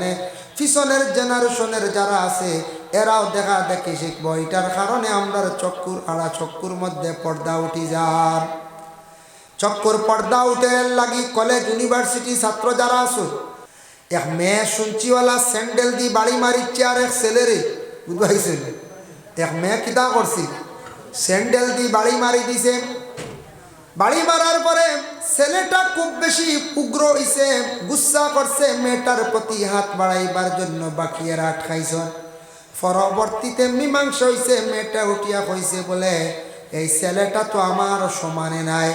এখানে পিছনের জেনারেশনের যারা আছে, এরাও দেখা দেখি শিখব। এটার কারণে আমরা চক্কুর আড়া চক্কুর মধ্যে পর্দা উঠি যার। চক্কর পর্দা উঠে লাগি কলেজ ইউনিভার্সিটি ছাত্র যারা আসুন এক মেয়ে শুনছিওয়ালা স্যান্ডেল দি বাড়ি মারিচ্ছে আর এক ছেলেরে বুঝবাইছেন এক মেয়ে কিতা করছি? স্যান্ডেল দি বাড়ি মারি দিছে। বাড়ি মারার পরে ছেলেটা খুব বেশি উগ্র হইছে, গুসা করছে, মেয়েটার প্রতি হাত বাড়াইবার জন্য বাকিয়েরা আটকাইছ। পরবর্তীতে মীমাংস হইছে, মেয়েটা উঠিয়া কইছে বলে, এই ছেলেটা তো আমার সমানে নাই।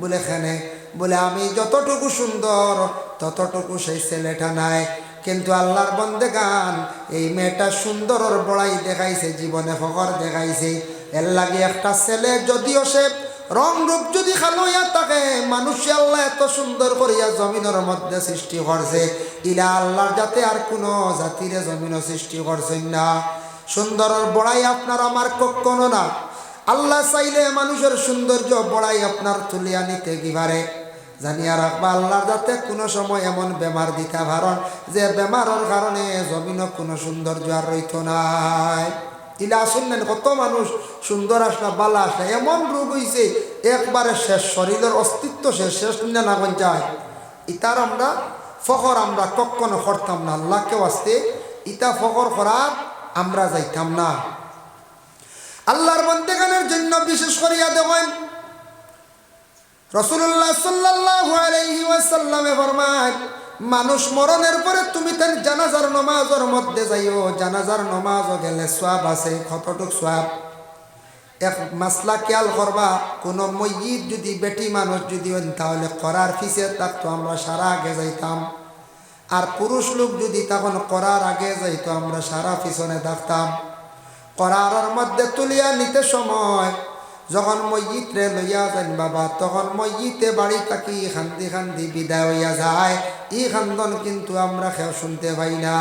বলে এখানে বলে, আমি যতটুকু সুন্দর, ততটুকু সেই ছেলেটা নাই। কিন্তু আল্লাহর বন্দে গান, এই মেয়েটা সুন্দরর বড়াই দেখাইছে, জীবনে ফকর দেখাইছে। এর লাগে একটা ছেলে, যদিও সে রং রূপ যদি খালইয়া থাকে, মানুষ আল্লাহ এত সুন্দর করিয়া জমিনের মধ্যে সৃষ্টি করছে। ইলা আল্লাহর যাতে আর কোনো জাতিরে জমিন সৃষ্টি করছেন না। সুন্দরের বড়াই আপনার আমার কখনো না। আল্লাহ চাইলে মানুষের সৌন্দর্য বড়াই আপনার তুলিয়া নিতে পারে? জানিয়া রাখবা, আল্লাহর যাতে কোনো সময় এমন বেমার দিতে পারন যে বেমারের কারণে জমিনও কোনো সৌন্দর্য আর রইত নাই। ইলা শুনলেন কত মানুষ সুন্দর আসলা, বালা আসলা, এমন রোগ হইছে, একবারে শেষ, শরীরের অস্তিত্ব শেষ শেষ না না যায় ইতার আমরা ফখর আমরা কখনো করতাম না আল্লাহকে আসতে ইতা ফখর করার আমরা যাইতাম না। আল্লাহর বন্দেগানের জন্য বিশেষ করিয়া দেবেন রসুল্লাহ সাল্লাল্লাহু আলাইহি ফরমায় মানুষ মরণের পরে তুমি তার জানাজার নমাজের মধ্যে যাইও, জানাজার নমাজও গেলে সোয়াব আছে, কতটুক সোয়াব? এক মাসলা খেয়াল করবা, কোনো মসজিদ যদি বেটি মানুষ যদি হন, তাহলে করার ফিসে থাকতো আমরা সারা আগে যাইতাম। আর পুরুষ লোক যদি তখন করার আগে যাইতো, আমরা সারা পিছনে থাকতাম। করার মধ্যে তুলিয়া নিতে সময় যখন মসজিদরে লইয়া যান বাবা, তখন মসজিদে বাড়ি থাকি খান্দি খান্দি বিদায় হইয়া যায়। ই খান্দন কিন্তু আমরা খেয়ে শুনতে পাই না।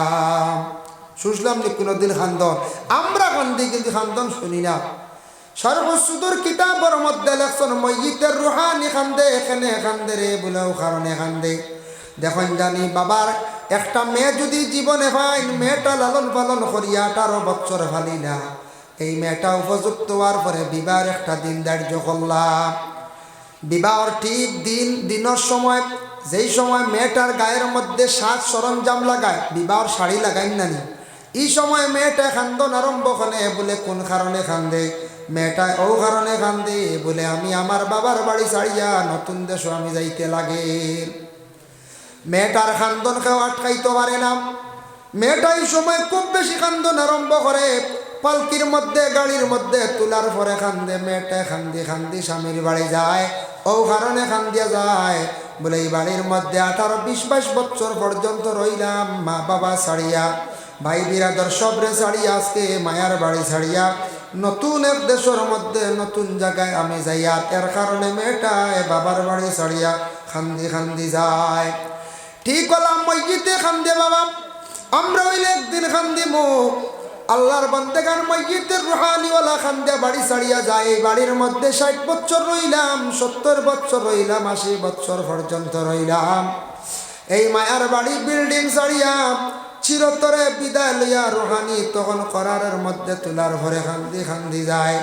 শুনলাম নি কোনোদিন খান্দন? আমরা খান্দি কিন্তু খান্দন শুনি না। সর্বসুদূর কিতাবর মধ্যে লেখছেন মসজিদের রুহানি খান্দে, এখানে খান্দে রে, বলেও কারণে খান্দে। দেখুন জানি বাবার, একটা মেয়ে যদি জীবনে পাইন মেয়েটা লালন পালন করিয়া আঠারো বছর ফালি না। এই মেয়েটা উপযুক্ত হওয়ার পরে বিবাহের একটা দিন ধার্য করলাম। বিবাহর ঠিক দিন, দিনের সময়, যেই সময় মেয়েটার গায়ের মধ্যে সাজ সরঞ্জাম লাগায়, বিবাহর শাড়ি লাগাই নানি। এই সময় মেয়েটা খান্দন আরম্ভ করে বলে, কোন কারণে খান্দে? মেয়েটা, ও কারণে খান্দে? বলে, আমি আমার বাবার বাড়ি ছাড়িয়া নতুন দেশ আমি যাইতে লাগে। মেয়েটার খান্দন কেউ আটকাইতে পারে না। মেয়েটা এই সময় খুব বেশি খান্দন আরম্ভ করে। পালকির মধ্যে, গাড়ির মধ্যে, তোলার পরে খান্দে মেয়েটা খান্দি খান্দি স্বামীর বাড়ি যায় ও কারণে খান্দিয়া যায়। বলে এই বাড়ির মধ্যে আঠারো বিশ বাইশ বছর পর্যন্ত রইলাম মা বাবা ছাড়িয়া। ভাই বিরাদর সবরে ছাড়িয়া, আজকে মায়ার বাড়ি ছাড়িয়া। নতুন এক দেশের মধ্যে, নতুন জায়গায় আমি যাইয়া, এর কারণে মেয়েটা এ বাবার বাড়ি ছাড়িয়া খান্দি খান্দি যায়। ঠিক হলাম মসজিদে খান্দে বাবা। আমরা হইলে একদিন খান্দি মুখ আল্লাহর বন্দেগান মসজিদের রুহানিওয়ালা খান্দে বাড়ি ছাড়িয়া যায়। এই বাড়ির মধ্যে ষাট বছর রইলাম, সত্তর বছর রইলাম, আশি বছর পর্যন্ত রইলাম। এই মায়ার বাড়ি বিল্ডিং ছাড়িয়া চিরতরে বিদায় লইয়া রুহানি তখন করারের মধ্যে তোলার ভরে খান্দি খান্দি যায়।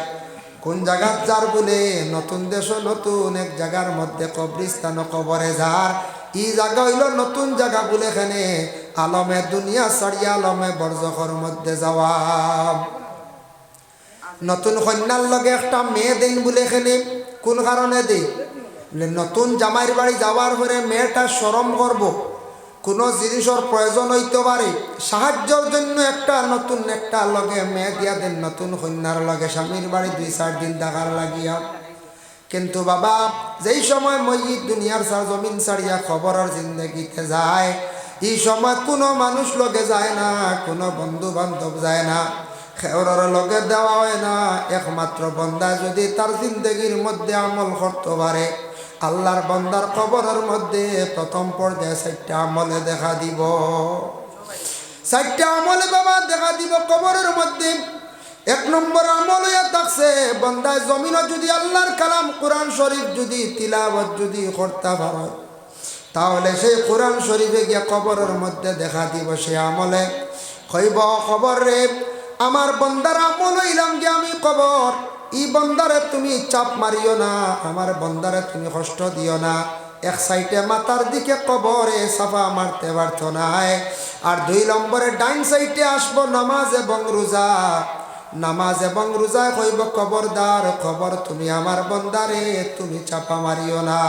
কোন জায়গার যার বলে, নতুন দেশ নতুন, এক জায়গার মধ্যে কবরিস্তান কবরে যার। ই জায়গা হইল নতুন জায়গা বলে এখানে আলমে দুনিয়া ছাড়িয়া আলমে বরজখর মধ্যে যাওয়া নতুন কন্যার লগে একটা মেয়ে দেন বলে এখানে কোন কারণে দেই? নতুন জামাইয়ের বাড়ি যাওয়ার পরে মেয়েটা সরম করব কোনো জিনিসের প্রয়োজন হইতে পারে সাহায্যের জন্য একটা, নতুন একটা লগে মেয়ে দিয়া দেন নতুন কন্যার লগে স্বামীর বাড়ি দুই চার দিন দেখার লাগিয়া। কিন্তু বাবা, যেই সময় মসজিদ দুনিয়ার সার জমিন ছাড়িয়া খবরের জিন্দগিতে যায়, এই সময় কোনো মানুষ লগে যায় না, কোনো বন্ধু বান্ধব যায় না, খেওরের লগে দেওয়া হয় না। একমাত্র বন্দা যদি তার জিন্দগির মধ্যে আমল করতে পারে, আল্লাহর বন্দার কবরের মধ্যে প্রথম পর্যায়ে চারটা আমলে দেখা দিব। চারটা আমলে বাবা দেখা দিব কবরের মধ্যে। এক নম্বর আমল থাকছে, বন্দায় জমিনও যদি আল্লাহর কালাম, কোরআন শরীফ যদি তিলাবত যদি করতে পারো, তাহলে সেই কোরআন শরীফে গিয়ে কবরের মধ্যে দেখা দিব সে আমলে। হইব খবর রে, আমার বন্দার আমল হইলাম যে আমি কবর, ই বন্দারে তুমি চাপ মারিও না, আমার বন্দারে তুমি কষ্ট দিও না। এক সাইডে মাথার দিকে কবরে সাফা মারতে পারত নাই আর দুই নম্বরে ডাইন সাইডে আসব নামাজ এবং রোজা। নামাজ এবং রোজা কইব কবরদার খবর তুমি আমার বন্দারে, তুমি চাপা মারিও না।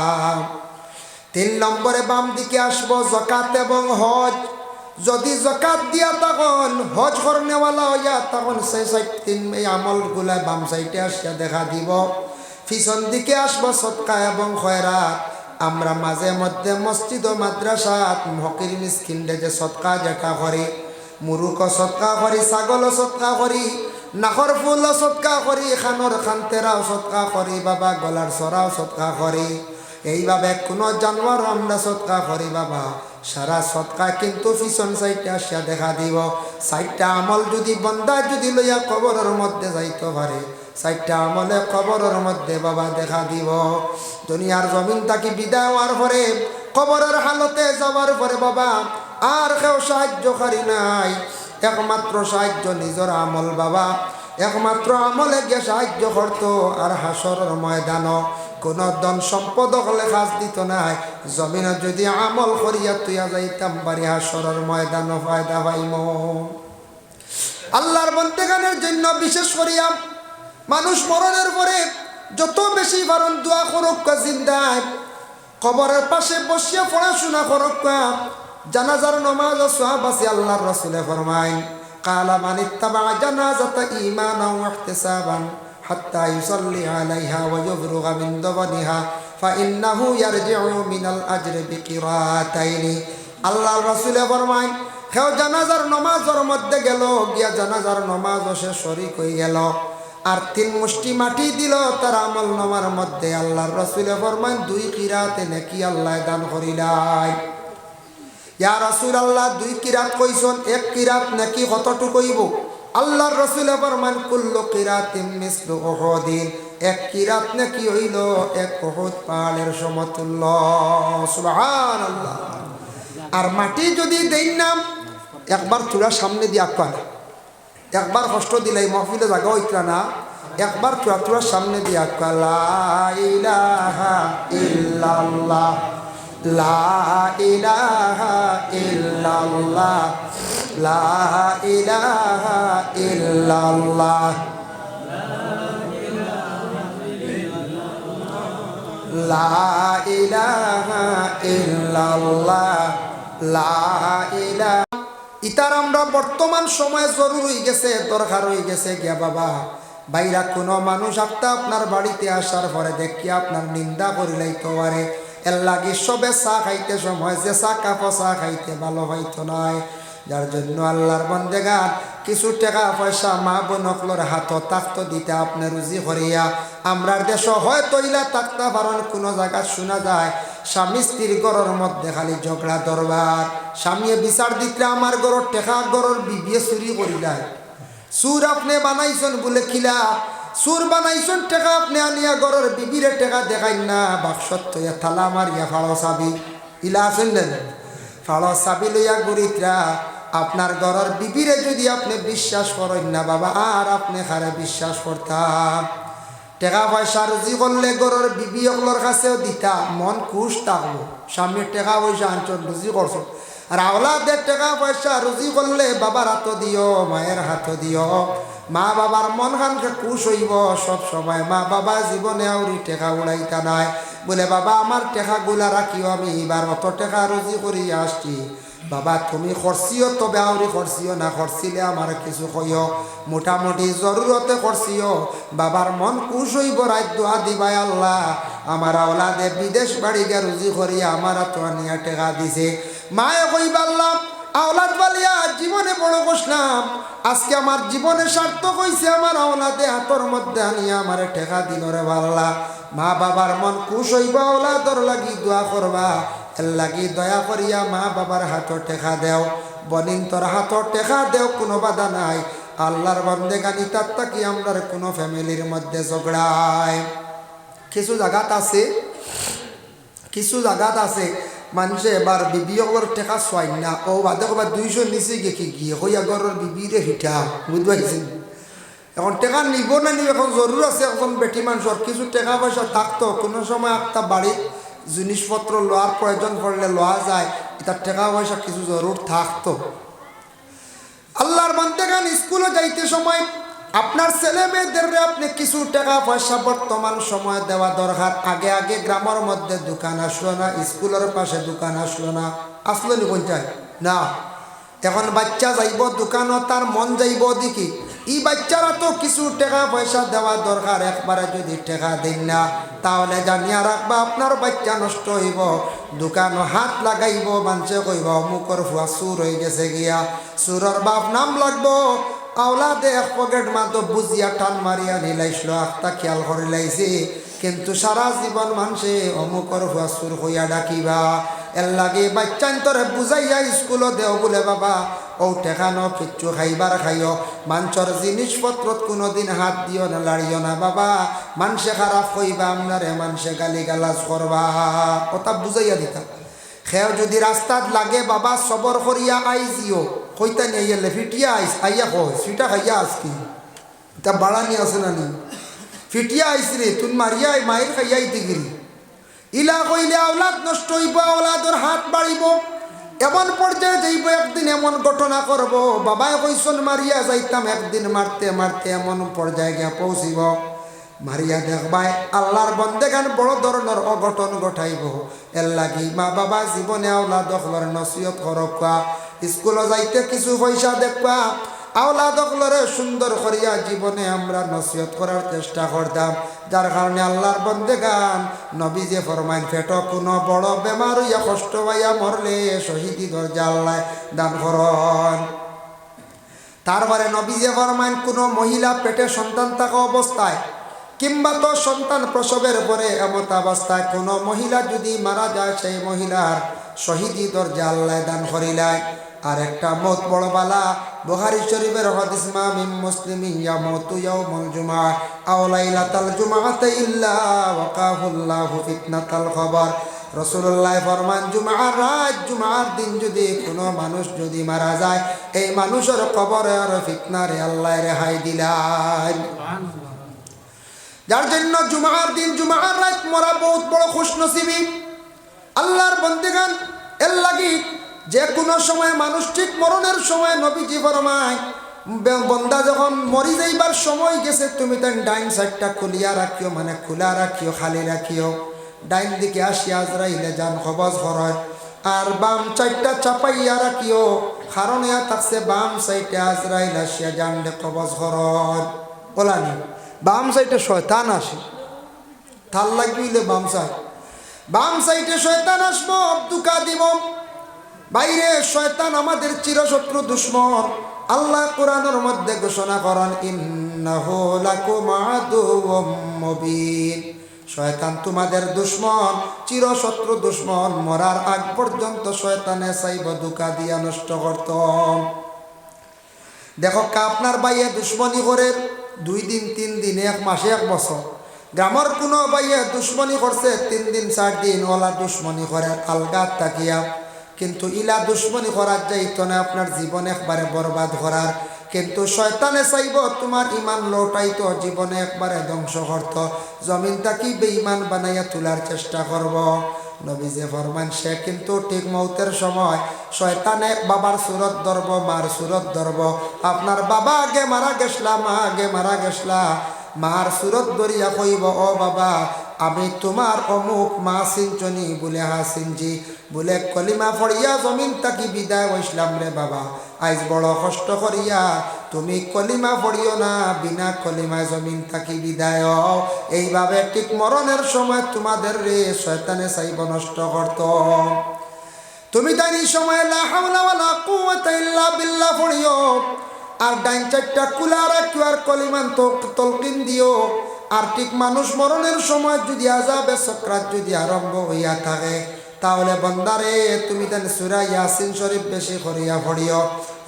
তিন নম্বরে বাম দিকে আসব জকাত এবং হজ। যদি জকাত দিয়া তখন হজ করনেওয়ালা হইয়া তখন সেই সাইড তিন এই আমলগুলা বাম সাইডে আসিয়া দেখা দিব। পিছন দিকে আসব সৎকা এবং খয়রাত। আমরা মাঝে মধ্যে মসজিদ ও মাদ্রাসাত হকির মিসকিনডে যে সৎকা যেটা করি মুরুক সৎকা করি, ছাগল সৎকা করি নাখর ফুল সৎকা করি খানোর খান্তেরাও সৎকা করি বাবা গলার সরাও সৎকা করি এইভাবে কোনো জানোয়ার আমরা সৎকা করি বাবা। সারা সৎকা কিন্তু পিছন সাইডটা আসিয়া দেখা দিব। সাইডটা আমল যদি বন্দা যদি লইয়া কবরের মধ্যে যাইতে পারে সাইডটা আমলে কবরের মধ্যে বাবা দেখা দিব। দুনিয়ার জমিন তাকে বিদায় হওয়ার পরে কবরের হালতে যাওয়ার পরে বাবা। আর কেউ সাহায্য করি নাই। একমাত্র সাহায্য নিজের আমল, বাবা। একমাত্র আমলে গিয়ে সাহায্য করতো। আর হাসরের ময়দান কোন ধন সম্পদ হলে কাজ দিত নাই জমিনে যদি আমল করিয়া তুইয়া যাইতাম, বাড়ি হাসরের ময়দান ফায়দা পাইম। আল্লাহর বন্দেগানের জন্য বিশেষ করিয়া মানুষ মরণের পরে যত বেশি পারন দোয়া করুক, জিন্দায়। কবরের পাশে বসিয়া পড়াশোনা করুক জানাজার নমাজ সোহাব আছে আল্লাহর রসুলে ফরমাইন قال من اتبع جنازة إيمانا واحتسابا حتى يصلي عليها ويفرغ من دفنها فإنه يرجع من الأجر بقراءتين الله الرسول فرمائن কেউ জানাজার নমাজের মধ্যে গেল গিয়া জানাজার নমাজ সে শরিক হয়ে গেল আর তিন মুষ্টি মাটি দিল তার আমল নমার মধ্যে আল্লাহর রসুলে ফরমাইন দুই কিরাতে নাকি আল্লাহ দান করিলাই ইয়া রসুল আল্লাহ দুই কিরাত কইসন এক কিরাত নাকি কতটুকু কইব? আল্লাহর রসুল ফরমান কুল্লু কিরাতিন মিসলু উহুদিন, এক কিরাত নাকি হইল এক উহুদ পাহাড়ের সমতুল্য। সুবহানাল্লাহ। আর মাটি যদি দেই নাম একবার চূড়া সামনে দিয়ে আঁকান একবার কষ্ট দিলে এই মহফিলে জায়গা হইতরা না। একবার চূড়া চূড়ার সামনে দিয়ে আঁকা লা ইলাহা ইল্লাল্লাহ। লা ইলাহা ইল্লাল্লাহ, লা ইলাহা ইতার আমরা বর্তমান সময়ে জরুর হয়ে গেছে, দরকার হয়ে গেছে গিয়া বাবা। বাইরা কোনো মানুষ আপনা আপনার বাড়িতে আসার পরে দেখি আপনার নিন্দা করিলাইতে পারে। এর লাগে সবে চা খাইতে সময়, যে চা কাপ চা খাইতে ভালো হইতো নয় যার জন্য আল্লাহর বন্দেগান কিছু টাকা পয়সা মা বোনকলোর হাত তাক্ত দিতে আপনি রুজি করিয়া। আমরার দেশ হয়তো ইলা তাক্তা পারন কোনো জায়গা শোনা যায়, স্বামী স্ত্রীর গরর মধ্যে খালি ঝগড়া দরবার। স্বামী বিচার দিতে আমার গরর টেকা গরর বিবিয়ে চুরি করিলায়। সুর আপনি বানাইছেন বলে খিলা সুর বানাইছেন টেকা, আপনি আনিয়া গরর বিবিরে টেকা দেখাই না। বাক্সত তৈয়া থালা মারিয়া ফাড়ো চাবি। ইলা আছেন না ফাড়ো চাবি লইয়া গরিতরা আপনার ঘরের বিবিরে যদি আপনি বিশ্বাস করেন না বাবা, আর আপনি খারে বিশ্বাস করতাম? টেকা পয়সা রুজি করলে গরর বিবি অকলোর কাছেও দিতা, মন খুশ থাকব। স্বামীর টেকা পয়সা আনছন, রুজি করছ আর আওলাদের টাকা পয়সা রুজি করলে বাবার হাত দিও, মায়ের হাত দিও। মা বাবার মন খানকে খুশ হইব, সব সময়। মা বাবা জীবনে আউরি টেকা উড়াইতা নাই। বলে, বাবা, আমার টেকাগুলা রাখিও আমি এবার অত টেকা রুজি করি, আসছি। বাবা, তুমি খরচিও তবে আউরি খরচিও না, খরচিলে আমার কিছু কইও। মোটামুটি জরুরতে খরচিও। বাবার মন খুশ হইব রাত দোয়া দিবাই আল্লাহ। আমার আওলাদে বিদেশ বাড়ি গে রুজি করি আমার তো আনিয়া টেকা দিছে। মায়ে কইবা, আল্লাহ আওলাদ বালিয়া, জীবনে বড় বসলাম। আজকে আমার জীবনে সার্থক হইছে আমার আওলাদে, হাতর মধ্যে আনিয়া আমার টেকা দিল রে বাল্লা। মা বাবার মন খুশ হইবা, আওলাদর লাগি দোয়া করবা। এর লাগি দয়া করিয়া মা বাবার হাতর ঠেকা দেও। বনিন তোর হাতর ঠেকা দেও, কোনো বাধা নাই। আল্লাহর বন্দে গানি, তার তাকি আমরার কোনো ফ্যামিলির মধ্যে ঝগড়ায়। কিছু জায়গাত আছে? কিছু জায়গাত আছে। মানুষে এবার বিবি ওর টেকা চোয়াই না ও বাদে কবার দুইশো নিচে গেছি গিয়ে হইয়া ঘরের বিবিরে হিটা বুঝতে এখন টেকা নিব না নিব এখন জরুর আছে এখন বেটি মানুষের কিছু টাকা পয়সা থাকতো কোনো সময় একটা বাড়ির জিনিসপত্র লওয়ার প্রয়োজন পড়লে লওয়া যায় তার টাকা পয়সা কিছু জরুর থাকতো আল্লাহর বান্দেগান স্কুলে যাইতে সময় আপনার ছেলে মেয়েদের আপনি কিছু টাকা পয়সা বর্তমান সময় দেওয়া দরকার। আগে আগে গ্রামের মধ্যে দোকান আসলো না, স্কুলের পাশে দোকান আসলো না। আসলো নি পঞ্চায়েত না। এখন বাচ্চা যাইব দোকানও তার মন যাইব দেখি। ই বাচ্চারা তো কিছু টাকা পয়সা দেওয়া দরকার, একবারে যদি টাকা দিন না, তাহলে জানিয়া রাখবা আপনার বাচ্চা নষ্ট হইব। দোকান হাত লাগাইব মানুষে কইব মুখর ফুয়া সুর হয়ে গেছে গিয়া। সুরর বাপ নাম লাগবো। আওলাদে এক পকেট মাতো বুঝিয়া টান মারিয়া নিলাইছিল আখতা খেয়াল করে লাইছে। কিন্তু সারা জীবন মানুষে অমুকর ফুয়া সুর হইয়া ডাকিবা। এর লাগে বাচ্চান্তরে বুঝাইয়া স্কুলত দেও বলে, বাবা ও টেকানো কিচ্ছু খাইবার খাইও। মাঞ্চর জিনিসপত্রত কোনোদিন হাত দিও না, লাড়িও না। বাবা, মানুষে খারাপ হইবা আপনারে মানুষে গালি গালাজ করবা। কথা বুঝাইয়া দিতা খেও যদি রাস্তাত লাগে, বাবা, সবর করিয়া আইজিও। কইতা নিয়ে গেলে ফিটিয়া আইস, আইয়া কই ফিটা খাইয়া আজকি। তা বাড়ানি আছে না নি? ফিটিয়া আইস রে তুই মারিয়া মায়ের খাইয়া ইতে গিরি। ইলা কইলে আওলাদ নষ্ট হইব, আওলাদর হাত বাড়িব। এমন পর্যায়ে যাইব, একদিন এমন ঘটনা করব। বাবাই কইসন, মারিয়া যাইতাম, একদিন মারতে মারতে এমন পর্যায়ে গিয়া পৌঁছিব। মারিয়া দেখবাই আল্লাহর বন্দেগান বড় ধরনের অঘটন ঘটাইব। এর লাগি মা বাবা জীবনে আওলা দখলর নসিহত করবা স্কুলে যাইতে কিছু পয়সা দেখবা। আওলা দখলরে সুন্দর করিয়া জীবনে আমরা নসিহত করার চেষ্টা করতাম। যার কারণে আল্লাহর বন্দেগান নবী যে ফরমাইন ফেট কোনো বড় বেমার হইয়া কষ্ট পাইয়া মরলে শহীদি দরজা আল্লাহ দান করন। তারপরে নবী যে ফরমাইন, কোনো মহিলা পেটে সন্তান থাকা অবস্থায় কিংবা তো সন্তান প্রসবের পরে এমত অবস্থায় কোনো মহিলা যদি মারা যায়, সেই মহিলার শহীদি দরজা আল্লাহ দান করিলায়। আর একটা মত বড় বালা বুহারি শরীফের হদিস মুসলিম ইয়া মতু জুমআ আও লাইলাতাল জুমআতে ইল্লা ওয়াকাহুল্লাহু ফিতনাতাল খবর। রসুল্লাহ ফরমান জুমার রাত জুমার দিন যদি কোনো মানুষ যদি মারা যায়, এই মানুষের কবরের ফিতনারে আল্লাহ রেহাই দিলাই যার জন্য জুমার দিন, জুমার রাত মরা বহুত বড় খুশ নসিবি আল্লাহর বন্দিগান এর লাগি যে কোনো সময় মানুষ ঠিক মরণের সময় নবীজি ফরমায় বন্দা যখন মরি যাইবার সময় গেছে, তুমি তার ডাইন সাইডটা খুলিয়া রাখিও মানে খোলা রাখিও, খালি রাখিও। ডাইন দিকে আসিয়া আজরাইলে যান খবজ হরয়। আর বাম চারটা চাপাইয়া রাখিও কারণ ইয়া থাকছে বাম সাইডে আজরাইল আসিয়া জানলে কবজ হরয়। ওলানি বাম সাইডে শয়তান আসে। থাল লাগবিলে বাম সাইড। বাম সাইডে শয়তান আসব অব্দুকা দিব বাইরে শয়তান আমাদের চিরশত্রু দুশ্মন। আল্লাহ কোরআনের মধ্যে ঘোষণা করেন শয়তান তোমাদের দুশ্মন, চিরশত্রু দুশ্মন। মরার আগ পর্যন্ত শয়তানে চাইব দুকা দিয়া নষ্ট করত দেখো কা, আপনার বাইয়ে দুশ্মনী করে। দুই দিন, তিন দিন, এক মাসে এক বছর। গ্রামের কোনো বাইয়ে দুশ্মনী করছে, তিন দিন, চার দিন, ওলা দুশ্মনী করে আলগাত তাকিয়া কিন্তু ইলা দুশ্মনী করার যাইতো না আপনার জীবন একবারে বরবাদ করার। কিন্তু শয়তানে চাইব তোমার ইমান লৌটাইতো, জীবনে একবারে ধ্বংস করত। জমিন তাকি বেঈমান বানাইয়া তোলার চেষ্টা করব। নবী যে ফরমান, সে কিন্তু ঠিক মৌতের সময় শয়তানে বাবার সুরত ধরব, মার সুরত ধরব। আপনার বাবা আগে মারা গেছলা মা আগে মারা গেছলা মার সুরত ধরিয়া কইব ও বাবা, আমি তোমার অমুক মা সিঞ্চনি বলে হা সিঞ্জি বলে কলিমা ফড়িয়া জমিন তাকি বিদায় হইসলাম রে বাবা। আইজ বড় কষ্ট করিয়া তুমি কলিমা পড়িও না, বিনা কলিমায় জমিন তাকি বিদায়। এইভাবে ঠিক মরণের সময় তোমাদের রে শয়তানে চাইব নষ্ট করত। তুমি তাই সময় লা হাওলা ইল্লা বিল্লাহ পড়িও। আর ডাইন চারটা কুলা রাখিও আর কলিমান তলকিন দিও। আর ঠিক মানুষ মরণের সময় যদি আজাবে সক্রাত যদি আরম্ভ হইয়া থাকে, তাহলে বন্দারে, তুমি তেন সুরা ইয়াসিন শরীফ বেশি করিয়া পড়িও।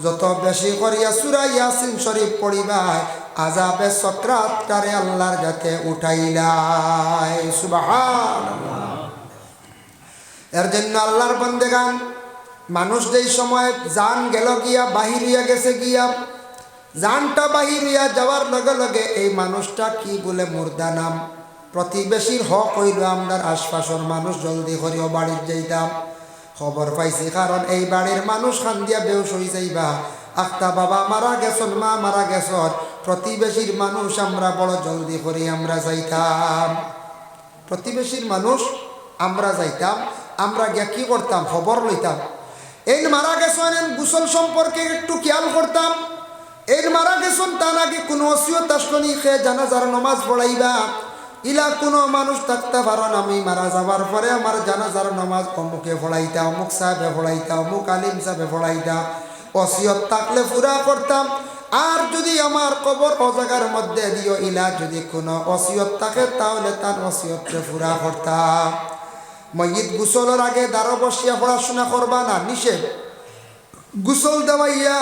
যত বেশি করিয়া সুরা ইয়াসিন শরীফ পড়িবাই আজাবে সক্রাত তারে আল্লাহর যাতে উঠাইলাই সুবাহ এর জন্য আল্লাহর বন্দেগান, মানুষ যেই সময় জান গেল গিয়া, বাহির হইয়া গেছে গিয়া জানটা বাহির হইয়া যাওয়ার লগে লগে এই মানুষটা কি বলে মুর্দা নাম? প্রতিবেশীর হক হইল আমরার আশপাশের মানুষ জলদি করিও বাড়ির যাইতাম খবর পাইছি কারণ এই বাড়ির মানুষ খান দিয়া বেউস হয়ে যাইবা আখতা বাবা মারা গেছন, মা মারা গেছন প্রতিবেশীর মানুষ আমরা বড়, জলদি করি আমরা যাইতাম প্রতিবেশীর মানুষ আমরা যাইতাম আমরা গিয়া কি করতাম খবর লইতাম। এই মারা গেছেন গুসল সম্পর্কে একটু খেয়াল করতাম এই মারা গেছেন তা নাকি কোনো অসিয়ত আসলনি খেয়ে জানাজার নমাজ পড়াইবা। ইলা কোনো মানুষ থাকতে পারেন আমি মারা যাবার পরে আমার জানাজার নমাজ অমুকে পড়াইতা, অমুক সাহেবে পড়াইতা, অমুক আলিম সাহেবে পড়াইতা। অসিয়ত থাকলে পুরা করতাম আর যদি আমার কবর অজাগার মধ্যে দিও, ইলা যদি কোনো অসিয়ত থাকে, তাহলে তার অসিয়তকে পুরা করতাম মসজিদ গুসলের আগে দ্বারা বসিয়া পড়াশোনা করবা না, নিষেধ। গুসল দেওয়াইয়া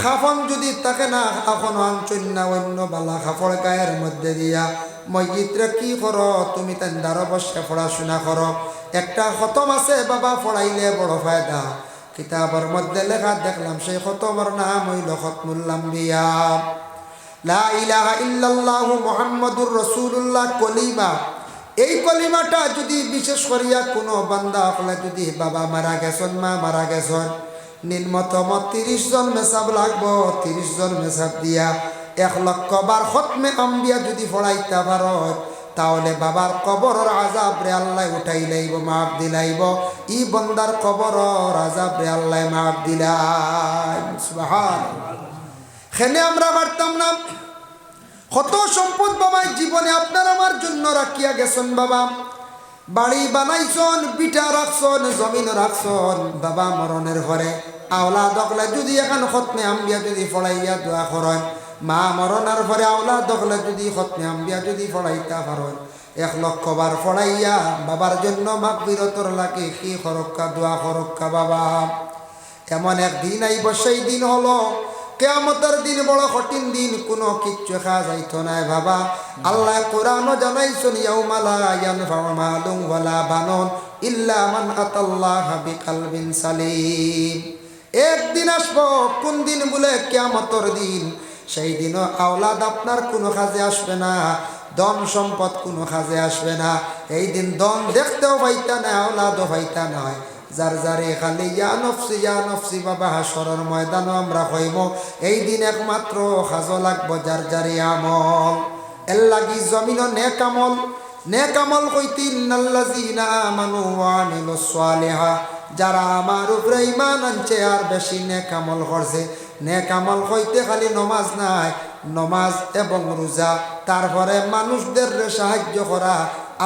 খাফন যদি তাকে না খাফন আনছুন না অন্য বালা খাফড় গায়ের মধ্যে দিয়া। মসজিদরে কি করো তুমি তাই দ্বারা বসে পড়াশোনা করো একটা খতম আছে, বাবা পড়াইলে বড় ফায়দা। কিতাবের মধ্যে লেখা, দেখলাম সেই খতমের নাম হইল খতমুল্লাম্বিয়া লা ইলাহা ইল্লাল্লাহু মুহাম্মাদুর রাসূলুল্লাহ, কলিমা। এই কলিমাটা যদি বিশেষ করিয়া কোনো বান্দা হলে যদি বাবা মারা গেছন, মা মারা গেছন নিম্নতম তিরিশ জন মেসাব লাগবো, তিরিশ জন মেসাব দিয়া। এক লক্ষ বার খতমে আম্বিয়া যদি ফড়াইতে পারো তাহলে বাবার কবরের আজাব রে আল্লাহ উঠাই লাইব মাপ দিলাইব ই বন্দার কবরের আজাব রে আল্লাহ মাপ দিলাই খেলে আমরা পারতাম না। কত সম্পদ বাবা জীবনে আপনার আমার জন্য রাখিয়া গেছেন বাবা। বাড়ি বানাইছন, বিটা রাখছন, জমিন রাখছন, বাবা মরণের ঘরে। আওলা দখলে যদি এখন খতমে আম্বিয়া যদি ফড়াইয়া দোয়া করেন, মা মরণের ঘরে আওলা দখলে যদি খতমে আম্বিয়া যদি ফড়াইতা পারেন। এক লক্ষ বার ফড়াইয়া বাবার জন্য মাপ বিরতর লাগে কি খরক্কা, দোয়া খরক্কা বাবা। এমন একদিন আইব, সেই দিন হলো কেয়ামতের দিন, বড় কঠিন দিন, কোনো কিচ্ছু খাওয়া যাইতো নাই বাবা। আল্লাহ কোরআনও জানাইছেন ইয়াউমালা ইয়ানফাউ মালুন ওয়ালা বানুন ইল্লা মান আতাল্লাহ বিকালবিন সালিম। একদিন আসব, কোন দিন বলে কেয়ামতের দিন? সেই দিনও আওলাদ আপনার কোনো কাজে আসবে না, ধন সম্পদ কোনো কাজে আসবে না। এই দিন ধন দেখতেও পাইতা না, আওলাদও পাইতা নয় যার যারে খালি ইয়া নফসি ইয়া নফসি বাবা, হাসরের ময়দানও আমরা হইব এই দিন একমাত্র সাজ লাগব যার যারে আমল। এর লাগি জমিন নেক আমল নেক আমল কইতি, ইন্নাল্লাযীনা আমানু ওয়া আমিলুস সালিহা যারা আমার উপরে ইমান আনছে আর বেশি নেক আমল করছে। নেক আমল হইতে খালি নমাজ নাই, নমাজ এবং রোজা, তারপরে মানুষদের সাহায্য করা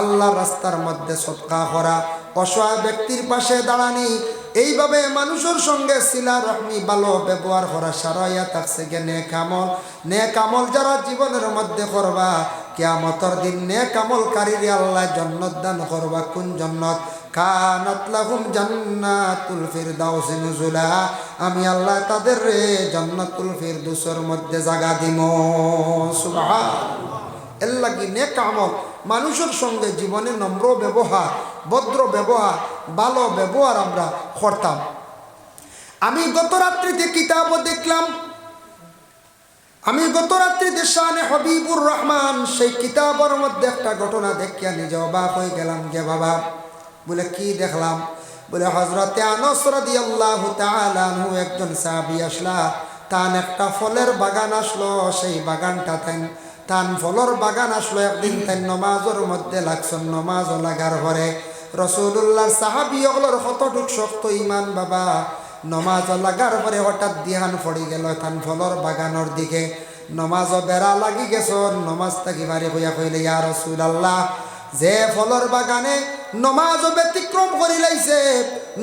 আল্লাহ রাস্তার মধ্যে সৎকা করা। অসহায় ব্যক্তির পাশে দাঁড়ানি এইভাবে মানুষের সঙ্গে শিলা রহমি ভালো ব্যবহার করা সারাইয়া থাকছে গে নে কামল নে কামল যারা জীবনের মধ্যে করবা, কেয়ামতর দিন নে কামলকারীর আল্লাহ জন্নত দান করবা। কোন জন্নত? আমি আল্লাহ তাদের রে জান্নাতুল ফিরদৌসের মধ্যে জায়গা দিম। সুবহান এর লাগি নে আমল। মানুষের সঙ্গে জীবনে নম্র ব্যবহার, ভদ্র ব্যবহার, ভালো ব্যবহার আমরা করতাম। আমি গত রাত্রিতে কিতাব দেখলাম। আমি গত রাত্রিতে শানে হবিবুর রহমান, সেই কিতাবের মধ্যে একটা ঘটনা দেখিয়া নিজে অবাক হয়ে গেলাম যে, বাবা, বলে কি দেখলাম? বলে হজরতে আনসরদি আল্লাহ একজন সাহাবি আসলা তান একটা ফলের বাগান আসলো, সেই বাগানটা তাই তান ফলর বাগান আসলো একদিন তাই নমাজের মধ্যে লাগছেন নমাজ লাগার ঘরে রসুল্লাহর সাহাবি অগলোর কতটুক শক্ত ইমান বাবা, নমাজ লাগার পরে হঠাৎ দিহান পড়ি গেল তান ফলর বাগানোর দিকে। নমাজ বেড়া লাগি গেছ নমাজ থাকি বাড়ি হইয়া কইলে, ইয়া রসুল আল্লাহ যে ফলর বাগানে নমাজ ব্যতিক্রম করি লাইছে।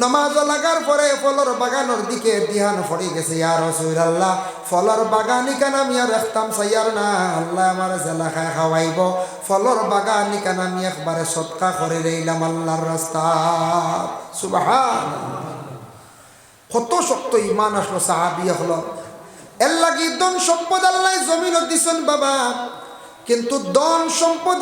নমাজ লাগার পরে ফলর বাগানোর দিকে দিহান পড়ে গেছে। ইয়া রসুল আল্লাহ ফলর বাগানি কান আমি আর রাখতাম সাইয়ার না, আল্লাহ আমার জেলা খায় খাওয়াইব। ফলর বাগানি কান আমি একবারে সৎকা করে রইলাম আল্লাহর রাস্তা? সুবাহান কত শক্ত ইমান আসলো সাহাবি হলো। এর লাগি দন সম্পদ আল্লাহ জমিন দিছেন বাবা। কিন্তু দন সম্পদ